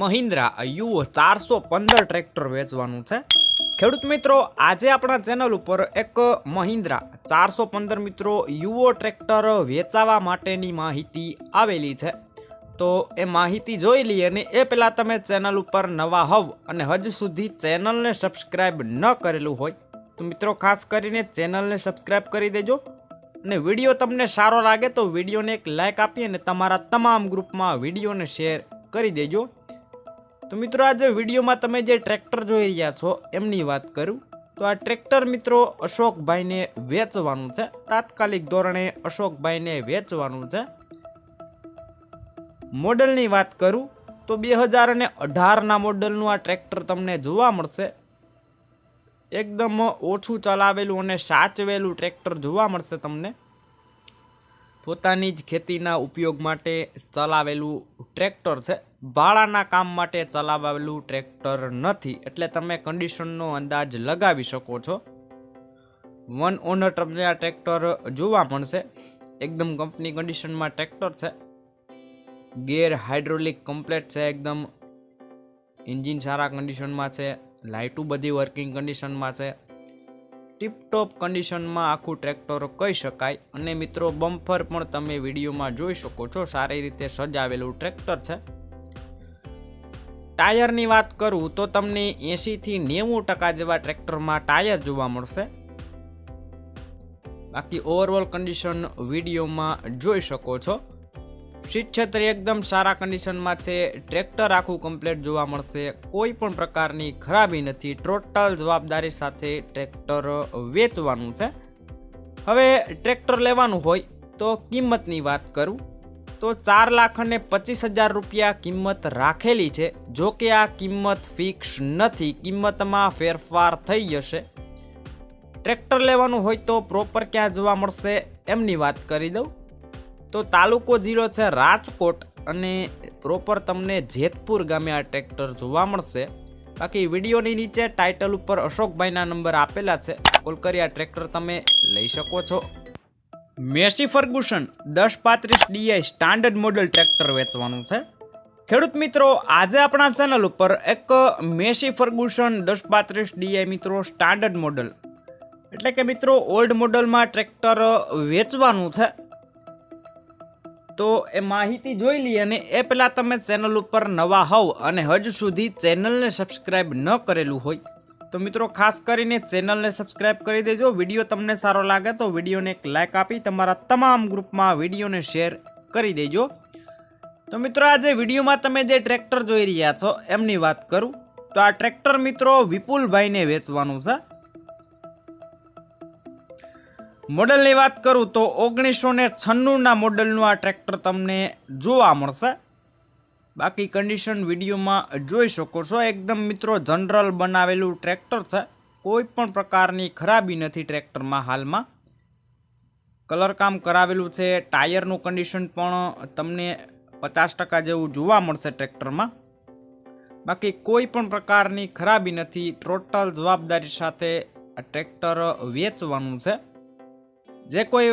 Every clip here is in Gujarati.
મહિન્દ્રા યુઓ ચારસો પંદર ટ્રેક્ટર વેચવાનું છે. ખેડૂત મિત્રો, આજે આપણા ચેનલ ઉપર એક મહિન્દ્રા ચારસો પંદર મિત્રો યુઓ ટ્રેક્ટર વેચાવા માટેની માહિતી આવેલી છે. તો એ માહિતી જોઈ લઈએ અને એ પહેલાં તમે ચેનલ ઉપર નવા હોવ અને હજુ સુધી ચેનલને સબસ્ક્રાઈબ ન કરેલું હોય, તો મિત્રો ખાસ કરીને ચેનલને સબસ્ક્રાઈબ કરી દેજો. અને વીડિયો તમને સારો લાગે તો વિડીયોને એક લાઇક આપી અને તમારા તમામ ગ્રુપમાં વિડીયોને શેર કરી દેજો. તો મિત્રો આજે વિડીયોમાં તમે જે ટ્રેક્ટર જોઈ રહ્યા છો, એમની વાત કરું. તો આ ટ્રેક્ટર મિત્રો અશોકભાઈને વેચવાનું છે. તાત્કાલિક ધોરણે અશોકભાઈને વેચવાનું છે. મોડલની વાત કરું, તો બે હજાર અને અઢારના મોડલનું આ ટ્રેક્ટર તમને જોવા મળશે. એકદમ ઓછું ચલાવેલું અને સાચવેલું ટ્રેક્ટર જોવા મળશે તમને. પોતાની જ ખેતીના ઉપયોગ માટે ચલાવેલું ટ્રેક્ટર છે. ભાડાના કામ માટે ચલાવેલું ટ્રેક્ટર નથી એટલે તમે કન્ડિશનનો અંદાજ લગાવી શકો છો. વન ઓનર તમને આ ટ્રેક્ટર જોવા મળશે. એકદમ કંપની કન્ડિશનમાં ટ્રેક્ટર છે. ગેર હાઇડ્રોલિક કમ્પ્લેટ છે એકદમ. એન્જિન સારા કન્ડિશનમાં છે. લાઇટું બધી વર્કિંગ કન્ડિશનમાં છે. ટીપટોપ કન્ડિશનમાં આખું ટ્રેક્ટર કહી શકાય. અને મિત્રો બમ્ફર પણ તમે વિડીયોમાં જોઈ શકો છો. સારી રીતે સજાવેલું ટ્રેક્ટર છે. ટાયરની વાત કરું તો તમને એંશીથી નેવું ટકા જેવા ટ્રેક્ટરમાં ટાયર જોવા મળશે. બાકી ઓવરઓલ કન્ડિશન વિડીયોમાં જોઈ શકો છો. સીટ છત્રી એકદમ સારા કન્ડિશનમાં છે. ટ્રેક્ટર આખું કમ્પ્લીટ જોવા મળશે. કોઈ પણ પ્રકારની ખરાબી નથી. ટોટલ જવાબદારી સાથે ટ્રેક્ટર વેચવાનું છે. હવે ટ્રેક્ટર લેવાનું હોય તો કિંમતની વાત કરું. તો ચાર લાખ અને પચીસ હજાર રૂપિયા કિંમત રાખેલી છે. જો કે આ કિંમત ફિક્સ નથી, કિંમતમાં ફેરફાર થઈ જશે. ટ્રેક્ટર લેવાનું હોય તો પ્રોપર ક્યાં જોવા મળશે એમની વાત કરી દઉં. તો તાલુકો જીરો છે રાજકોટ અને પ્રોપર તમને જેતપુર ગામે આ ટ્રેક્ટર જોવા મળશે. બાકી વિડીયોની નીચે ટાઇટલ ઉપર અશોકભાઈના નંબર આપેલા છે. કોલ કરી આ ટ્રેક્ટર તમે લઈ શકો છો. મેસી ફર્ગુસન, દસ પાંત્રીસ ડીઆઈ સ્ટાન્ડર્ડ મોડલ ટ્રેક્ટર વેચવાનું છે. ખેડૂત મિત્રો, આજે આપણા ચેનલ ઉપર એક મેસી ફર્ગુસન, દસ પાંત્રીસ ડીઆઈ મિત્રો સ્ટાન્ડર્ડ મોડલ. એટલે કે મિત્રો, ઓલ્ડ મોડલમાં ટ્રેક્ટર વેચવાનું છે. તો એ માહિતી જોઈ લઈએ અને એ પહેલાં તમે ચેનલ ઉપર નવા હોવ અને હજુ સુધી ચેનલને સબસ્ક્રાઈબ ન કરેલું હોય તો મિત્રો, ખાસ કરીને ચેનલને સબસ્ક્રાઈબ કરી દેજો. વીડિયો તમને સારો લાગે તો વિડીયોને એક લાઇક આપી તમારા તમામ ગ્રુપમાં વિડીયોને શેર કરી દેજો. તો મિત્રો, આજે વિડીયોમાં તમે જે ટ્રેક્ટર જોઈ રહ્યા છો, એમની વાત કરું. તો આ ટ્રેક્ટર મિત્રો વિપુલભાઈને વેચવાનું છે. મોડલની વાત કરું તો ઓગણીસો ને છન્નુંના મોડલનું આ ટ્રેક્ટર તમને જોવા મળશે. બાકી કન્ડિશન વિડીયોમાં જોઈ શકો છો, એકદમ મિત્રો જનરલ બનાવેલું ટ્રેક્ટર છે. કોઈ પણ પ્રકારની ખરાબી નથી ટ્રેક્ટરમાં હાલમાં. કલરકામ કરાવેલું છે, ટાયરનું કન્ડિશન પણ તમને પચાસ ટકા જેવું જોવા મળશે ટ્રેક્ટરમાં બાકી કોઈ પણ પ્રકારની ખરાબી નથી ટોટલ જવાબદારી સાથે ટ્રેક્ટર વેચવાનું છે. જે કોઈ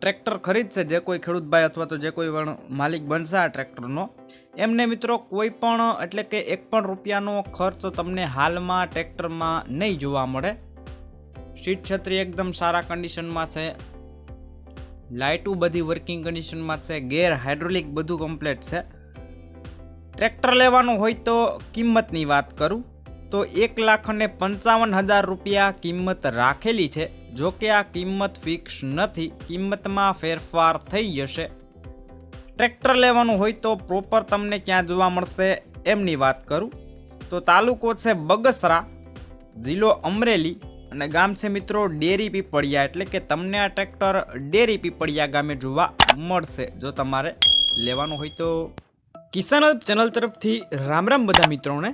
ટ્રેક્ટર ખરીદશે જે કોઈ ખેડૂતભાઈ અથવા તો જે કોઈ પણ માલિક બનશે આ ટ્રેક્ટરનો. એમને મિત્રો કોઈ પણ, એટલે કે એક પણ રૂપિયાનો ખર્ચ તમને હાલમાં ટ્રેક્ટરમાં નહીં જોવા મળે. સીટ છત્રી એકદમ સારા કન્ડિશનમાં છે. લાઇટું બધી વર્કિંગ કન્ડિશનમાં છે. ગેર હાઇડ્રોલિક બધું કમ્પ્લેટ છે. ટ્રેક્ટર લેવાનું હોય તો કિંમતની વાત કરું. તો એક લાખ અને પંચાવન હજાર રૂપિયા કિંમત રાખેલી છે. જો કે આ કિંમત ફિક્સ નથી, કિંમતમાં ફેરફાર થઈ જશે. ટ્રેક્ટર લેવાનું હોય તો પ્રોપર તમને ક્યાં જોવા મળશે એમની વાત કરું. તો તાલુકો છે બગસરા, જિલ્લો અમરેલી અને ગામ છે મિત્રો ડેરી પીપળિયા. એટલે કે તમને આ ટ્રેક્ટર ડેરી પીપળિયા ગામે જોવા મળશે. જો તમારે લેવાનું હોય તો કિસાન ચેનલ તરફથી રામ રામ બધા મિત્રોને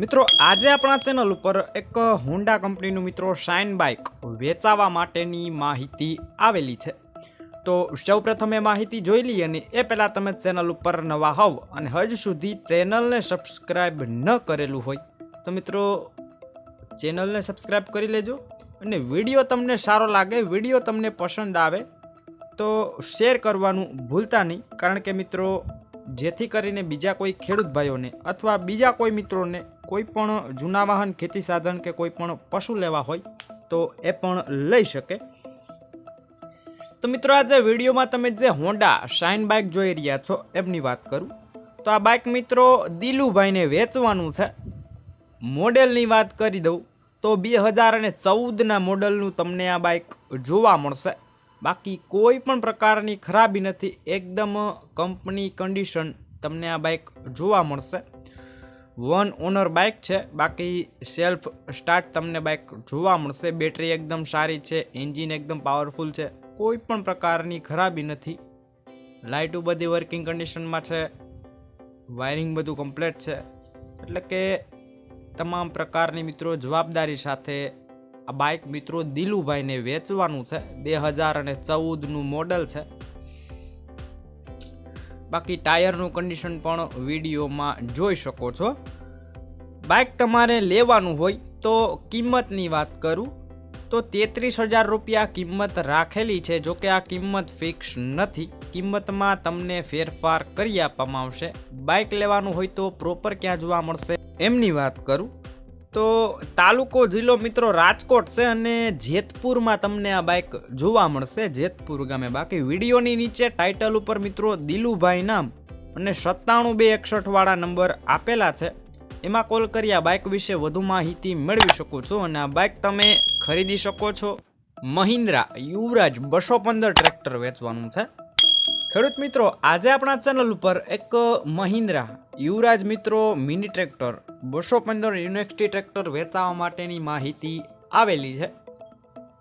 મિત્રો, આજે આપણા ચેનલ ઉપર એક હોન્ડા કંપનીનું મિત્રો શાઇન બાઇક વેચાવા માટેની માહિતી આવેલી છે. તો સૌપ્રથમ એ માહિતી જોઈ લઈએ અને એ પહેલાં તમે ચેનલ ઉપર નવા હોવ અને હજ સુધી ચેનલને સબસ્ક્રાઈબ ન કરેલું હોય, તો મિત્રો ચેનલને સબસ્ક્રાઈબ કરી લેજો અને વીડિયો તમને સારો લાગે, વીડિયો તમને પસંદ આવે, તો શેર કરવાનું ભૂલતા નહીં. કારણ કે મિત્રો, જેથી કરીને બીજા કોઈ ખેડૂત ભાઈઓને અથવા બીજા કોઈ મિત્રોને કોઈ પણ જૂના વાહન, ખેતી સાધન કે કોઈ પણ પશુ લેવા હોય, તો એ પણ લઈ શકે. તો મિત્રો, આજે વિડીયોમાં તમે જે હોન્ડા શાઇન બાઇક જોઈ રહ્યા છો, એમની વાત કરું. તો આ બાઇક મિત્રો દિલુભાઈને વેચવાનું છે. મોડેલની વાત કરી દઉં, તો બે હજાર અને ચૌદના મોડલનું તમને આ બાઇક જોવા મળશે. બાકી કોઈ પણ પ્રકારની ખરાબી નથી, એકદમ કંપની કન્ડિશન તમને આ બાઇક જોવા મળશે. વન ઓનર બાઇક છે. બાકી સેલ્ફ સ્ટાર્ટ તમને બાઇક જોવા મળશે. બેટરી એકદમ સારી છે. એન્જિન એકદમ પાવરફુલ છે. કોઈ પણ પ્રકારની ખરાબી નથી. લાઇટો બધી વર્કિંગ કન્ડિશનમાં છે. વાયરિંગ બધું કમ્પ્લીટ છે. એટલે કે તમામ પ્રકારની મિત્રો જવાબદારી સાથે આ બાઇક મિત્રો દિલુભાઈને વેચવાનું છે. બે હજાર અને ચૌદનું મોડલ છે. બાકી ટાયરનું કન્ડિશન પણ વિડીયોમાં જોઈ શકો છો. બાઇક તમારે લેવાનું હોય તો કિંમતની વાત કરું. તો તેત્રીસ હજાર રૂપિયા કિંમત રાખેલી છે. જો કે આ કિંમત ફિક્સ નથી. કિંમતમાં તમને ફેરફાર કરી આપવામાં આવશે. બાઇક લેવાનું હોય તો પ્રોપર ક્યાં જોવા મળશે? એમની વાત કરું. તો તાલુકો જિલ્લો મિત્રો રાજકોટ છે અને જેતપુરમાં તમને આ બાઇક જોવા મળશે. જેતપુર ગામે બાકી વિડીયોની નીચે ટાઇટલ ઉપર મિત્રો દિલુભાઈ નામ અને સત્તાણું બે એકસઠવાળા નંબર આપેલા છે. એમાં કોલ કરી આ બાઇક વિશે વધુ માહિતી મેળવી શકો છો અને આ બાઇક તમે ખરીદી શકો છો. મહિન્દ્રા યુવરાજ બસો પંદર ટ્રેક્ટર વેચવાનું છે. ખેડૂત મિત્રો, આજે આપણા ચેનલ ઉપર એક મહિન્દ્રા યુવરાજ મિત્રો મિની ટ્રેક્ટર, બસો પંદર યુનિવર્સિટી ટ્રેક્ટર વેચાવા માટેની માહિતી આવેલી છે.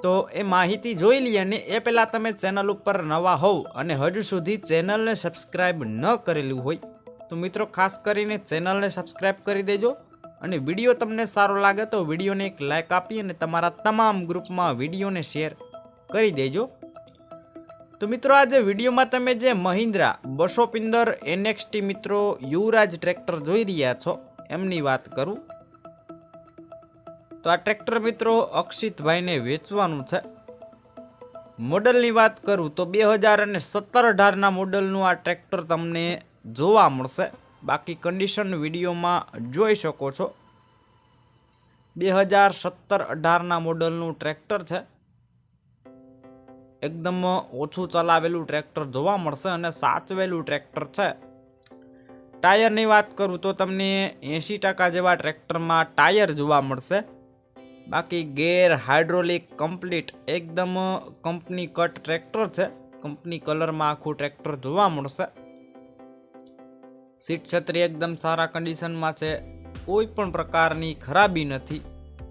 તો એ માહિતી જોઈ લઈએ અને એ પહેલાં તમે ચેનલ ઉપર નવા હોવ અને હજુ સુધી ચેનલને સબસ્ક્રાઈબ ન કરેલું હોય, તો મિત્રો ખાસ કરીને ચેનલને સબસ્ક્રાઈબ કરી દેજો અને વીડિયો તમને સારો લાગે તો વિડીયોને એક લાઇક આપી અને તમારા તમામ ગ્રુપમાં વિડીયોને શેર કરી દેજો. તો મિત્રો આજે વિડીયોમાં તમે જે મહિન્દ્રા, બસો પિંદર, એનએક્સટી મિત્રો, યુવરાજ ટ્રેક્ટર જોઈ રહ્યા છો, એમની વાત કરું. તો આ ટ્રેક્ટર મિત્રો અક્ષિતભાઈને વેચવાનું છે. મોડલની વાત કરું તો બે હજાર અને સત્તર અઢારના મોડલનું આ ટ્રેક્ટર તમને જોવા મળશે. બાકી કન્ડિશન વિડીયોમાં જોઈ શકો છો. બે હજાર સત્તર અઢારના મોડલનું ટ્રેક્ટર છે. એકદમ ઓછું ચલાવેલું ટ્રેક્ટર જોવા મળશે અને સાચવેલું ટ્રેક્ટર છે. ટાયરની વાત કરું તો તમને એંશી ટકા જેવા ટ્રેક્ટરમાં ટાયર જોવા મળશે. બાકી ગેર હાઇડ્રોલિક કમ્પ્લીટ એકદમ કંપની કટ ટ્રેક્ટર છે. કંપની કલરમાં આખું ટ્રેક્ટર જોવા મળશે. સીટ છત્રી એકદમ સારા કન્ડિશનમાં છે. કોઈ પણ પ્રકારની ખરાબી નથી.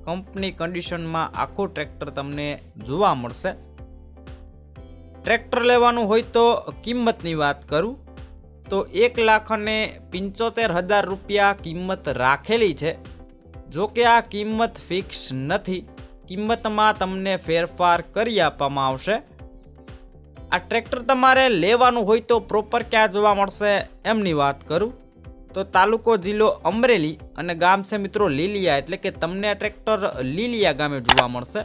કંપની કન્ડિશનમાં આખું ટ્રેક્ટર તમને જોવા મળશે. ટ્રેક્ટર લેવાનું હોય તો કિંમતની વાત કરું? તો એક લાખ અને પંચોતેર હજાર રૂપિયા કિંમત રાખેલી છે. જો કે આ કિંમત ફિક્સ નથી, કિંમતમાં તમને ફેરફાર કરી આપવામાં આવશે. આ ટ્રેક્ટર તમારે લેવાનું હોય તો પ્રોપર ક્યાં જોવા મળશે એમની વાત કરું. તો તાલુકો જિલ્લો અમરેલી અને ગામ છે મિત્રો લીલિયા, એટલે કે તમને આ ટ્રેક્ટર લીલિયા ગામે જોવા મળશે.